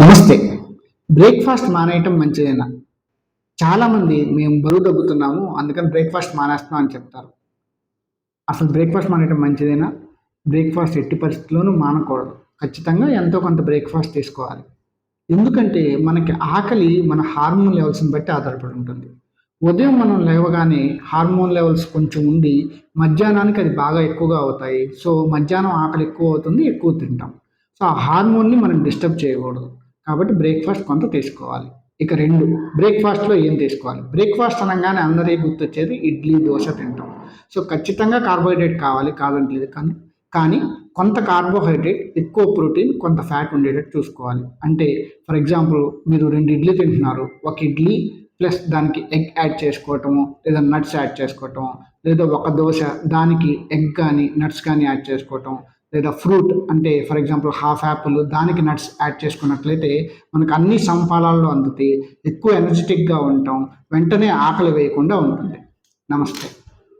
నమస్తే. బ్రేక్ఫాస్ట్ మానేయటం మంచిదేనా? చాలామంది మేము బరువు తగ్గుతున్నాము అందుకని బ్రేక్ఫాస్ట్ మానేస్తున్నాం అని చెప్తారు. అసలు బ్రేక్ఫాస్ట్ మానేయటం మంచిదేనా? బ్రేక్ఫాస్ట్ ఎట్టి పరిస్థితుల్లోనూ మానకూడదు. ఖచ్చితంగా ఎంతో కొంత బ్రేక్ఫాస్ట్ తీసుకోవాలి. ఎందుకంటే మనకి ఆకలి మన హార్మోన్ లెవెల్స్ని బట్టి ఆధారపడి ఉంటుంది. ఉదయం మనం లేవగానే హార్మోన్ లెవెల్స్ కొంచెం ఉండి మధ్యాహ్నానికి అది బాగా ఎక్కువగా అవుతాయి. సో మధ్యాహ్నం ఆకలి ఎక్కువ అవుతుంది ఎక్కువ తింటాం. సో ఆ హార్మోన్ని మనం డిస్టర్బ్ చేయకూడదు. కాబట్టి బ్రేక్ఫాస్ట్ కొంత తీసుకోవాలి. ఇక రెండు బ్రేక్ఫాస్ట్లో ఏం తీసుకోవాలి? బ్రేక్ఫాస్ట్ అనగానే అందరికీ గుర్తొచ్చేది ఇడ్లీ దోశ తింటాం. సో ఖచ్చితంగా కార్బోహైడ్రేట్ కావాలి కాదంటలేదు కానీ కానీ కొంత కార్బోహైడ్రేట్ ఎక్కువ ప్రోటీన్ కొంత ఫ్యాట్ ఉండేటట్టు చూసుకోవాలి. అంటే ఫర్ ఎగ్జాంపుల్ మీరు రెండు ఇడ్లీ తింటున్నారు. ఒక ఇడ్లీ ప్లస్ దానికి ఎగ్ యాడ్ చేసుకోవటము లేదా నట్స్ యాడ్ చేసుకోవటం లేదా ఒక దోశ దానికి ఎగ్ కానీ నట్స్ కానీ యాడ్ చేసుకోవటం లేదా ఫ్రూట్ అంటే ఫర్ ఎగ్జాంపుల్ హాఫ్ యాపిల్ దానికి నట్స్ యాడ్ చేసుకున్నట్లయితే మనకు అన్ని సంపాలాల్లో అందుతాయి. ఎక్కువ ఎనర్జెటిక్గా ఉంటాం. వెంటనే ఆకలి వేయకుండా ఉంటుంది. నమస్తే.